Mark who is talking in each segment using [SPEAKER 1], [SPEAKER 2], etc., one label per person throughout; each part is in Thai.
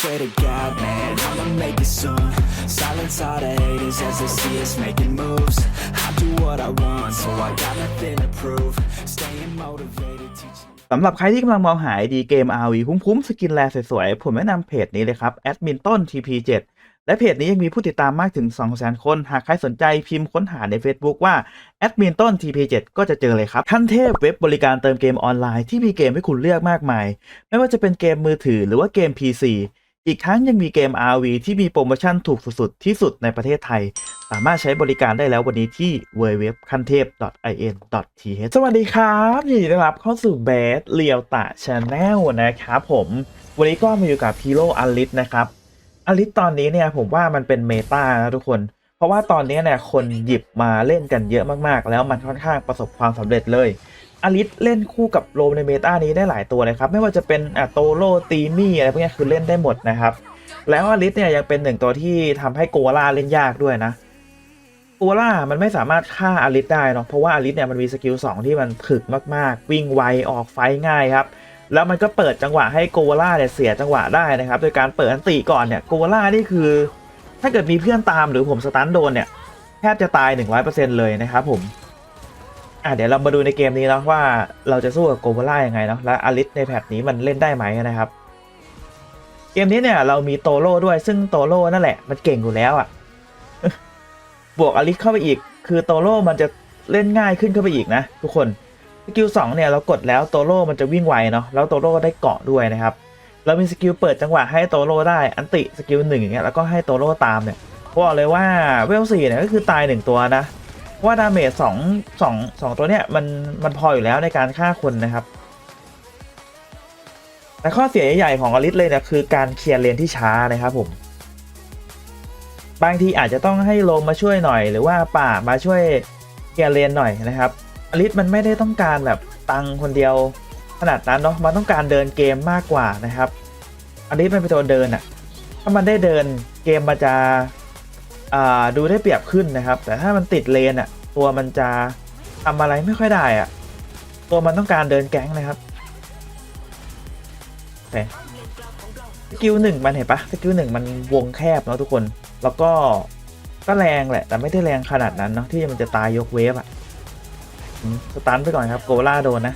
[SPEAKER 1] afraid of God, man, I'ma make it soon Silence all the haters as they see us making moves I do what I want, so I got nothing to prove Staying motivated, teaching
[SPEAKER 2] สำหรับใครที่กำลังมองหาไอดีเกม RV คุ้มๆสกินแลสวยๆ ผมแนะนำเพจนี้เลยครับแอดมินต้น TP7 และเพจนี้ยังมีผู้ติดตามมากถึง 200,000 คน หากใครสนใจพิมพ์ค้นหาใน Facebook ว่าแอดมินต้น TP7 ก็จะเจอเลยครับ ขั้นเทพเว็บบริการเติมเกมออนไลน์ที่มีเกมให้คุณเลือกมากมาย ไม่ว่าจะเป็นเกมมือถือหรือว่าเกม PC อีกทั้งยังมีเกม RV ที่มีโปรโมชั่นถูกสุดๆ ที่สุดในประเทศไทย สามารถใช้บริการได้แล้ววันนี้ที่ w w w k a n t e p in th สวัสดีครับยินดีต้อนรับเข้าสู่เบสเลียวตะชาแนลนะครับผม วันนี้ก็มาอยู่กับฮีโร่อลิสนะครับอลิสตอนนี้เนี่ยผมว่ามันเป็นเมตานะทุกคน เพราะว่าตอนนี้เนี่ยคนหยิบมาเล่นกันเยอะมากๆ แล้วมันค่อนข้างประสบความสำเร็จเลย อลิสเล่นคู่กับโรมในเมตานี้ได้หลายตัวเลยครับ ไม่ว่าจะเป็นอะโตโรตีมี่อะไรพวกนี้คือเล่นได้หมดนะครับ แล้วอลิสเนี่ยยังเป็นหนึ่งตัวที่ทำให้โกล่าเล่นยากด้วยนะโกล่ามันไม่สามารถฆ่าอลิสได้เนาะเพราะว่าอลิสเนี่ยมันมีสกิล2ที่มันถึกมากๆ วิ่งไวออกไฟง่ายครับแล้วมันก็เปิดจังหวะให้โกล่าเนี่ยเสียจังหวะได้นะครับ โดยการเปิดอันติก่อนเนี่ยโกล่านี่คือ ถ้าเกิดมีเพื่อนตามหรือผมสตันโดนเนี่ยแทบจะตาย 100%เลยนะครับผม อะเดี๋ยวเรามาดูในเกมนี้เนาะว่าเราจะสู้กับโกล่ายังไงเนาะและอลิสในแพทนี้มันเล่นได้ไหมนะครับ เกมนี้เนี่ยเรามีโตโร่ด้วยซึ่งโตโร่นั่นแหละมันเก่งอยู่แล้วอะ่ะ บวกอลิสเข้าไปอีก คือโตโร่มันจะเล่นง่ายขึ้นเข้าไปอีกนะ ทุกคนสกิลสองเนี่ยเรากดแล้วโตโร่มันจะวิ่งไวเนาะแล้วโตโร่ได้เกาะด้วยนะครับ เรามีสกิลเปิดจังหวะให้โตโร่ได้อันติสกิลหนึ่งอย่างเงี้ยแล้วก็ให้โตโร่ตามเนี่ยบอกเลยว่าเวลสี่เนี่ยก็คือตายหนึ่งตัวนะ ว่าดาเมจสองสองสองตัวเนี่ยมันมันพออยู่แล้วในการฆ่าคนนะครับ แต่ข้อเสียใหญ่ๆของอลิสเลยเนี่ยคือการเคลียร์เลนที่ช้านะครับผม บางทีอาจจะต้องให้โลมมาช่วยหน่อย หรือว่าป่ามาช่วยเคลียร์เลนหน่อยนะครับอลิสมันไม่ได้ต้องการแบบตังคนเดียวขนาดนั้นเนาะมันต้องการเดินเกมมากกว่านะครับอลิสมันเป็นตัวเดินอะถ้ามันได้เดินเกมมันจะอ่า ดูได้เปรียบขึ้นนะครับ แต่ถ้ามันติดเลนอะตัวมันจะทำอะไรไม่ค่อยได้อะตัวมันต้องการเดินแก๊งนะครับสกิลหนึ่งมันเห็นปะสกิลหนึ่งมันวงแคบเนาะทุกคน แล้วก็ก็แรงแหละ แต่ไม่ได้แรงขนาดนั้นเนาะที่มันจะตายยกเวฟอะอืมสตันไปก่อนครับ โกล่าโดนนะ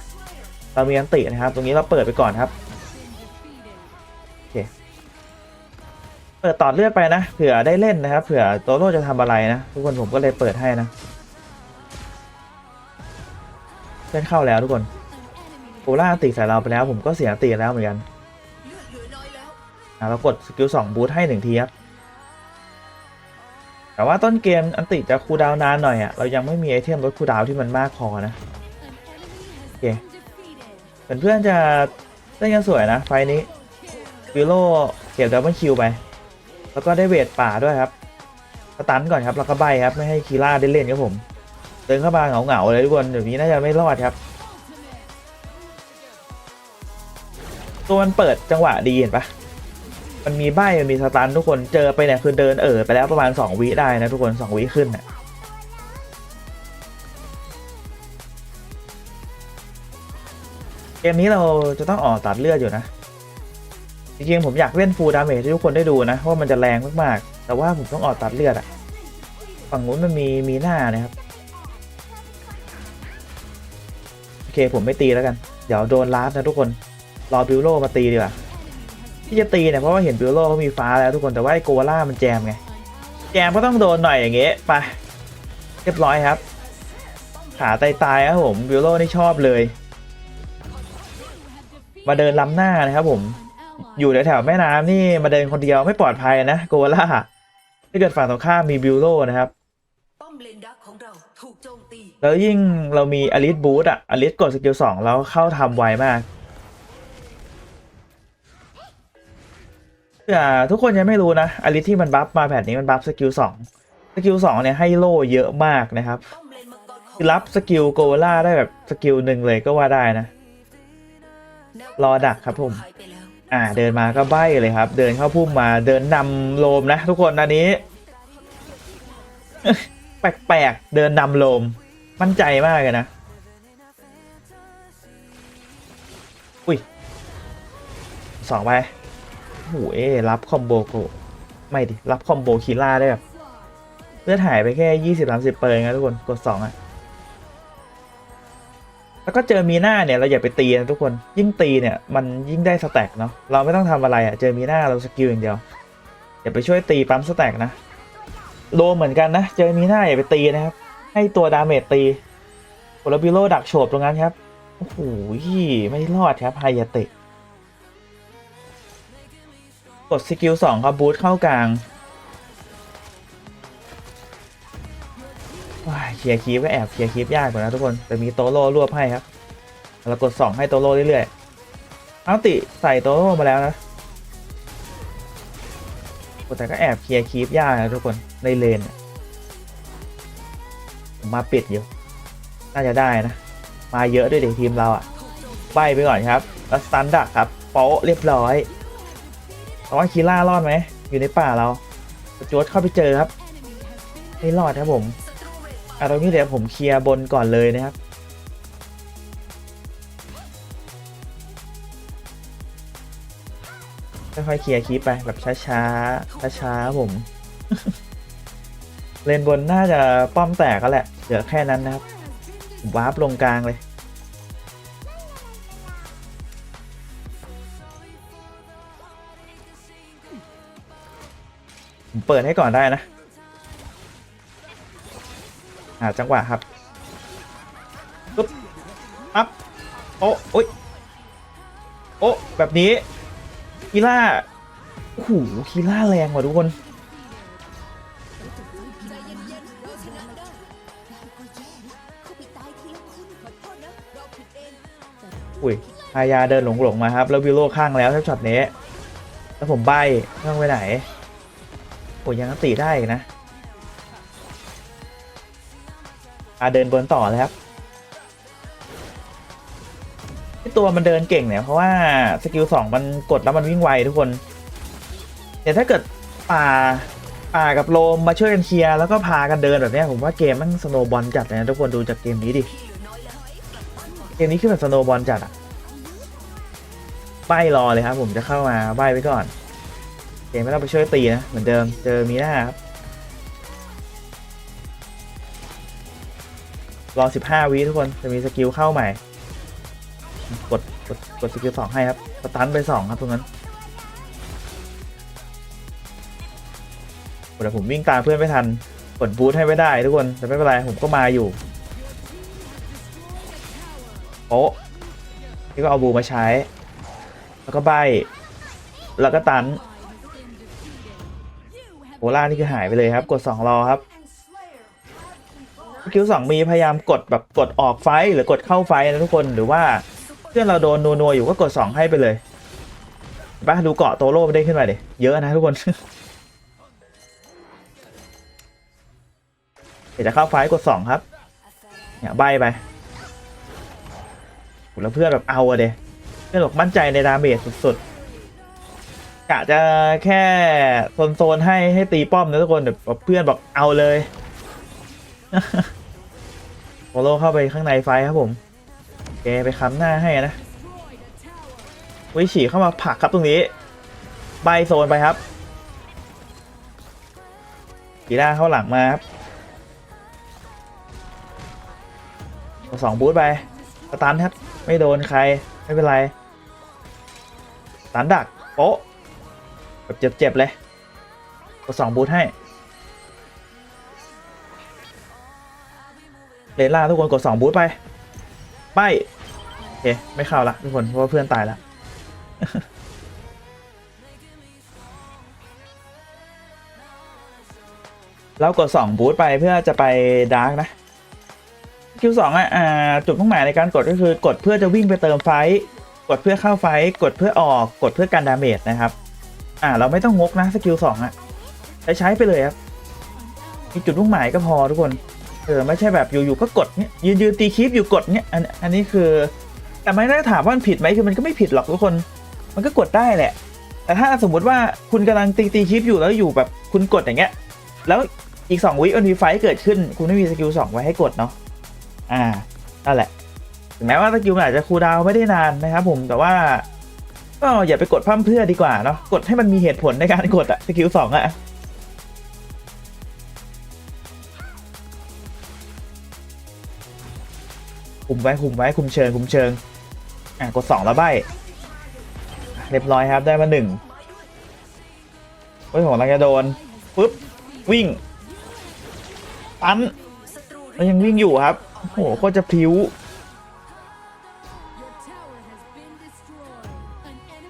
[SPEAKER 2] เรามีอันตินะครับ ตรงนี้เราเปิดไปก่อนครับ เปิดต่อเลือดไปนะเผื่อได้เล่นนะครับเผื่อโตโร่จะทำอะไรนะ ทุกคนผมก็เลยเปิดให้นะเล่นเข้าแล้วทุกคนโกล่าติใส่เราไปแล้ว ผมก็เสียติแล้วเหมือนกันเรากดสกิลสองบูทให้หนึ่งทีครับแต่ว่าต้นเกมอันติจะคูดาวนานหน่อยอะเรายังไม่มีไอเทมลดคูดาวที่มันมากพอนะโอเคเพื่อนๆจะเล่นกันสวยนะไฟนี้วิโลเก็บดับเบิลคิวไป แล้วก็ได้เวทป่าด้วยครับสตันก่อนครับแล้วก็ใบครับไม่ให้คีล่าได้เล่นครับผม เดินเข้ามาเหงาๆเลยทุกคนเดี๋ยวนี้น่าจะไม่รอดครับตัวมันเปิดจังหวะดีเห็นปะมันมีใบมันมีสตันทุกคนเจอไปเนี่ยคือเดินเออไปแล้วประมาณ2วิได้นะทุกคน2วิขึ้นน่ะเกมนี้เราจะต้องออกตัดเลือดอยู่นะ จริงๆผมอยากเล่นฟูลดาเมจให้ทุกคนได้ดูนะเพราะมันจะแรงมากๆ แต่ว่าผมต้องออกตัดเลือดอะฝั่งนู้นมันมีมีหน้านะครับ โอเคผมไม่ตีแล้วกัน เดี๋ยวโดนลาสนะทุกคน รอบิวโลมาตีดีกว่าที่จะตีเนี่ยเพราะว่าเห็นบิวโลเขามีฟ้าแล้วทุกคนแต่ว่าไอโกล่ามันแจมไง แจมก็ต้องโดนหน่อยอย่างเงี้ยไปเรียบร้อยครับ ขาตายตายๆครับผมบิวโลนี่ชอบเลย มาเดินล้ำหน้านะครับผม อยู่แถวๆแม่น้ำนี่มาเดินคนเดียวไม่ปลอดภัยนะโกล่าถ้าเกิดฝั่งตรงข้ามมีบิวโลนะครับ
[SPEAKER 3] ป้อมเลนดักของเราถูกโจมตี
[SPEAKER 2] แล้วยิ่งเรามีอลิสบูทอะอลิสกดสกิลสองแล้วเข้าทำไวมากเผื่อทุกคนยังไม่รู้นะอลิสที่มันบัฟมาแผ่นนี้มันบัฟสกิลสองสกิลสองเนี่ยให้โล่เยอะมากนะครับ
[SPEAKER 3] ป้อมเลนมังกรของ
[SPEAKER 2] คือรับสกิลโกล่าได้แบบสกิลหนึ่งเลยก็ว่าได้นะ
[SPEAKER 3] แนว
[SPEAKER 2] รอดักครับผม
[SPEAKER 3] หายไปแล้ว
[SPEAKER 2] อ่าเดินมาก็ใบ้เลยครับ เดินเข้าพุ่มมาเดินนำโลมนะ ทุกคนอันนี้ แปลกๆเดินนำโลม มั่นใจมากเลยนะอุ้ยสองไปโหเอ้รับคอมโบโกไม่ดิรับคอมโบคีล่าได้แบบเลือดหายไปแค่ยี่สิบสามสิบเปอร์เองนะทุกคนกดสองอะ แล้วก็เจอมีหน้าเนี่ยเราอย่าไปตีนะทุกคนยิ่งตีเนี่ยมันยิ่งได้สแต็กเนาะเราไม่ต้องทำอะไรอะเจอมีหน้าเราสกิลอย่างเดียวอย่าไปช่วยตีปั๊มสแต็กนะโดเหมือนกันนะเจอมีหน้าอย่าไปตีนะครับ ให้ตัวดาเมจตีโอลบิโลดักโฉบตรงนั้นครับโอ้โหไม่รอดครับไฮยาเตะกดสกิลสองครับบูทเข้ากลาง เคลียร์คีฟก็แอบเคลียร์คีฟยากกว่านะทุกคน แต่มีโตโร่รวบให้ครับแล้วกดสองให้โตโร่เรื่อยๆเอาติใส่โตโร่มาแล้วนะแต่ก็แอบเคลียร์คีฟยากนะทุกคนในเลนผมมาปิดอยู่น่าจะได้นะ มาเยอะด้วยเด็กทีมเราอะใบไปก่อนครับแล้วสตันดักครับโป๊ะเรียบร้อยแต่ว่าคีล่ารอดไหมอยู่ในป่าเราจวดเข้าไปเจอครับไม่รอดครับผม อะตรงนี้เดี๋ยวผมเคลียร์บนก่อนเลยนะครับ ค่อยๆเคลียร์คีปไปแบบช้าๆ ช้าๆผม เลนบนน่าจะป้อมแตกก็แหละ เหลือแค่นั้นนะครับผมวาร์ปลงกลางเลยผมเปิดให้ก่อนได้นะ หาจังหวะครับปึ๊บปั๊บโอ้โอ้ยโอ้แบบนี้คีล่าโอ้โหคีล่าแรงว่ะทุกคน
[SPEAKER 4] โอ้
[SPEAKER 2] ยพายาเดินหลงหลงๆมาครับ แล้ววิโรข้างแล้วถ้าช็อตนี้ แล้วผมใบไม่ต้องไปไหน โอ้ยยังตีได้อีกนะ อาเดินบนต่อเลยครับที่ตัวมันเดินเก่งเนี่ยเพราะว่าสกิลสองมันกดแล้วมันวิ่งไวทุกคนแต่ถ้าเกิดป่าป่ากับโลมมาช่วยกันเคลียร์แล้วก็พากันเดินแบบนี้ผมว่าเกมมันสโนบอลจัดเลยนะทุกคนดูจากเกมนี้ดิเกมนี้คือแบบสโนบอลจัดอะใบรอเลยครับผมจะเข้ามาใบไว้ก่อนเกมไม่ต้องไปช่วยตีนะเหมือนเดิมเจอมีหน้าครับ รอ 15 วิทุกคนจะมีสกิลเข้าใหม่ กดกดกดสกิลสองให้ครับสตันไปสองครับตรงนั้นเดี๋ยวผมวิ่งตามเพื่อนไม่ทันกดบูทให้ไม่ได้ทุกคนแต่ไม่เป็นไรผมก็มาอยู่โป๊ะนี่ก็เอาบูมาใช้ แล้วก็ใบแล้วก็ตันโอล่านี่คือหายไปเลยครับ กด 2 รอครับ สกิลสองมีพยายามกดแบบกดออกไฟหรือกดเข้าไฟนะทุกคนหรือว่าเพื่อนเราโดนนัวๆอยู่ก็กด2ให้ไปเลยเห็นปดูเกาะโตโร่ไม่ได้ขึ้นมาดิเยอะนะทุกคนเดี๋ยวจะเข้าไฟท์กด2ครับเนี่ยใบไปแล้วเพื่อนแบบเอาอะเดเพื่อนบอกมั่นใจในดาเมจสุดๆกะจะแค่โซนๆให้ให้ตีป้อมนะทุกคนแต่แบบเพื่อนบอกเอาเลย โปโลเข้าไปข้างในไฟครับผมแกไปค้ำหน้าให้นะวิฉีเข้ามาผักครับตรงนี้ ใบโซนไปครับกีด้าเข้าหลังมาครับสองบูทไปสตันครับ ไม่โดนใครไม่เป็นไรสตันดักโป๊ะแบบเจ็บๆเลยกดสองบูทให้ เลนล่าทุกคนกดสองบูทไปไปโอเคไม่เข้าละทุกคนเพราะว่าเพื่อนตายละแล้วกดสองบูทไปเพื่อจะไปดาร์กนะคิวสองอะจุดมุ่งหมายในการกดก็คือกดเพื่อจะวิ่งไปเติมไฟกดเพื่อเข้าไฟกดเพื่อออกกดเพื่อการดาเมจนะครับ อ่า เราไม่ต้องงกนะสกิลสองอะใช้ใช้ไปเลยครับมีจุดมุ่งหมายก็พอทุกคน เออไม่ใช่แบบอยู่ๆก็กดเนี้ยยืนยืนตีคลิปอยู่กดเนี้ยอันอันนี้คือ แต่ไม่ได้ถามว่ามันผิดไหมคือมันก็ไม่ผิดหรอกทุกคน มันก็กดได้แหละ แต่ถ้าสมมุติว่าคุณกำลังตีตีคลิปอยู่แล้วอยู่แบบคุณกดอย่างเงี้ย แล้วอีกสองวิมันมีไฟเกิดขึ้น คุณไม่มีสกิลสองไว้ให้กดเนาะอ่านั่นแหละถึงแม้ว่าสกิลอาจจะคูลดาวไม่ได้นานนะครับผมแต่ว่าก็อย่าไปกดพร่ำเพื่อดีกว่าเนาะกดให้มันมีเหตุผลในการกดอะสกิลสองอะ คุมไว้คุมไว้คุมเชิงคุมเชิงอะกดสองแล้วใบเรียบร้อยครับได้มาหนึ่งเฮ้ยผมกำลังจะโดนปุ๊บวิ่งตัน
[SPEAKER 3] ศัตรู
[SPEAKER 2] แล้วยังวิ่งอยู่ครับโอ้โหโคตรจะพิ้ว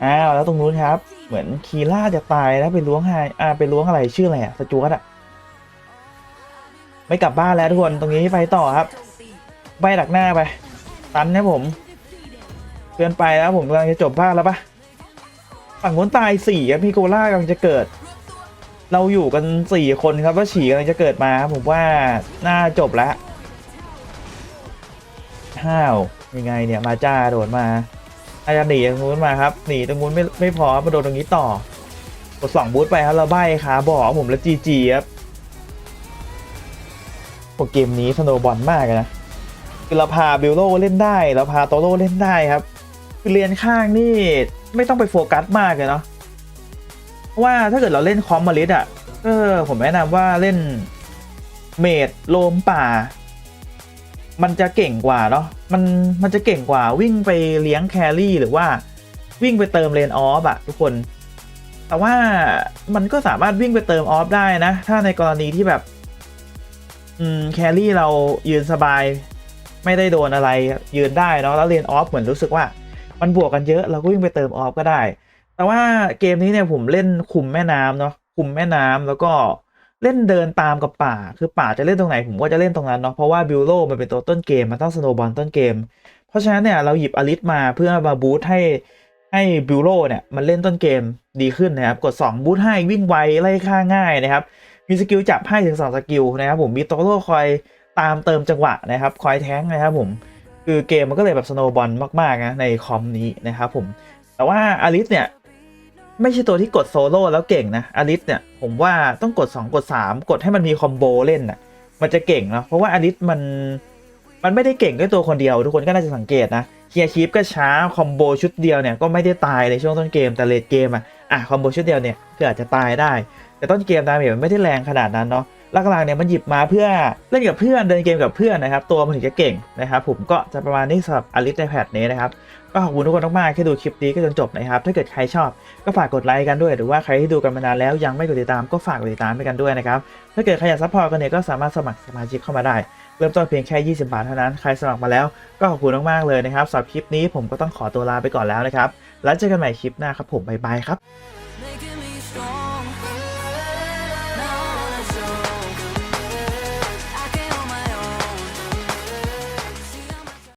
[SPEAKER 2] อ้าวแล้วตรงนู้นครับ เหมือนคีล่าจะตายแล้วไปล้วงไฮอ่าไปล้วงอะไรชื่ออะไรอะสจวตอะไม่กลับบ้านแล้วทุกคนตรงนี้ไปต่อครับ ใบดักหน้าไป ตันนะผมเกินไปแล้วผมกำลังจะจบบ้านแล้วปะฝั่งนู้นตายสี่ครับพี่โกล่ากำลังจะเกิด เราอยู่กันสี่คนครับว่าฉี่กำลังจะเกิดมาครับผมว่าน่าจบแล้วห้าวยังไงเนี่ยมาจ้าโดดมาอาจจะหนีตรงนู้นมาครับหนีตรงนู้นไม่ไม่พอมาโดนตรงนี้ต่อกดสองบูทไปครับเราใบขาบอกผมแล้วจีจีครับโปเกมนี้สโนบอลมากนะ คือเราพาบิลโลเล่นได้เราพาโตโร่เล่นได้ครับ คือเรียนข้างนี่ไม่ต้องไปโฟกัสมากเลยเนาะเพราะว่าถ้าเกิดเราเล่นคอมมาลิสอะเออผมแนะนำว่าเล่นเมดโลมป่า มันจะเก่งกว่าเนาะมันมันจะเก่งกว่าวิ่งไปเลี้ยงแครี่หรือว่าวิ่งไปเติมเลนออฟอะทุกคน แต่ว่ามันก็สามารถวิ่งไปเติมออฟได้นะ ถ้าในกรณีที่แบบ อืมแครี่เรายืนสบาย ไม่ได้โดนอะไรยืนได้เนาะแล้วเรียนออฟเหมือนรู้สึกว่า มันบวกกันเยอะเราก็วิ่งไปเติมออฟก็ได้ แต่ว่าเกมนี้เนี่ยผมเล่นคุมแม่น้ำเนาะคุมแม่น้ำแล้วก็เล่นเดินตามกับป่า คือป่าจะเล่นตรงไหนผมก็จะเล่นตรงนั้นเนาะ เพราะว่าบิลโลมันเป็นตัวต้นเกม มันต้องสโนบอลต้นเกม เพราะฉะนั้นเนี่ยเราหยิบอลิสมาเพื่อมาบูทให้ให้บิลโลเนี่ยมันเล่นต้นเกมดีขึ้นนะครับ กด 2 บูทให้วิ่งไวไล่ฆ่าง่ายนะครับ มีสกิลจับให้ถึง 2 สกิลนะครับผมมีโตโร่คอย ตามเติมจังหวะนะครับคอยแท้งนะครับผมคือเกมมันก็เลยแบบสโนบอลมากๆนะในคอมนี้นะครับผมแต่ว่าอลิสเนี่ยไม่ใช่ตัวที่กดโซโล่แล้วเก่งนะอลิสเนี่ยผมว่าต้องกด 2 กด 3 กดให้มันมีคอมโบเล่นน่ะมันจะเก่งเนาะเพราะว่าอลิสมันมันไม่ได้เก่งด้วยตัวคนเดียวทุกคนก็น่าจะสังเกตนะเคียร์คีฟก็ช้าคอมโบชุดเดียวเนี่ยก็ไม่ได้ตายในช่วงต้นเกมแต่เลดเกมอะอะคอมโบชุดเดียวเนี่ยก็อาจจะตายได้ แต่ต้นเกมดาเมจมันไม่ได้แรงขนาดนั้นเนาะ หลักๆเนี่ยมันหยิบมาเพื่อเล่นกับเพื่อนเดินเกมกับเพื่อนนะครับ ตัวมันถึงจะเก่งนะครับ ผมก็จะประมาณนี้สำหรับอลิสในแพทนี้นะครับก็ขอบคุณทุกคนมากๆที่ดูคลิปนี้ก็จนจบนะครับ ถ้าเกิดใครชอบก็ฝากกดไลค์กันด้วย หรือว่าใครที่ดูกันมานานแล้วยังไม่กดติดตามก็ฝากกดติดตามไปกันด้วยนะครับ ถ้าเกิดใครอยากซัพพอร์ตกันเนี่ยก็สามารถสมัครสมาชิกเข้ามาได้ เริ่มต้นเพียงแค่ 20 บาทเท่านั้น ใครสมัครมาแล้วก็ขอบคุณมากๆเลยนะครับสำหรับคลิปนี้ผมก็ต้องขอตัวลาไปก่อนแล้วนะครับ แล้วเจอกันใหม่คลิปหน้าครับผมบ๊ายบายครับ